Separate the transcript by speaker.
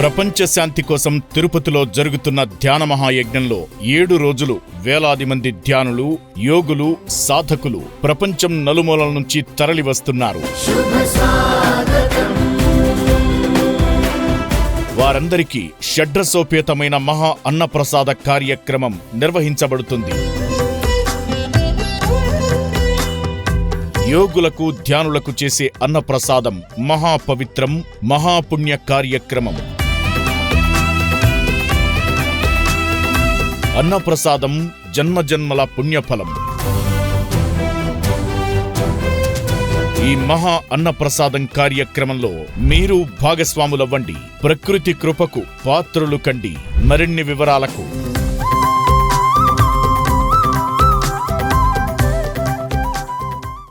Speaker 1: ప్రపంచ శాంతి కోసం తిరుపతిలో జరుగుతున్న ధ్యాన మహాయజ్ఞంలో ఏడు రోజులు వేలాది మంది ధ్యానులు యోగులు సాధకులు ప్రపంచం నలుమూలల నుంచి తరలి వస్తున్నారు వారందరికీ షడ్రసోపేతమైన మహా అన్నప్రసాద కార్యక్రమం నిర్వహించబడుతుంది. యోగులకు ధ్యానులకు చేసే అన్నప్రసాదం మహాపవిత్రం మహాపుణ్య కార్యక్రమం. అన్నప్రసాదం జన్మజన్మల పుణ్యఫలం. ఈ మహా అన్నప్రసాదం కార్యక్రమంలో మీరు భాగస్వాములవ్వండి. ప్రకృతి కృపకు పాత్రులు కండి. మరిన్ని వివరాలకు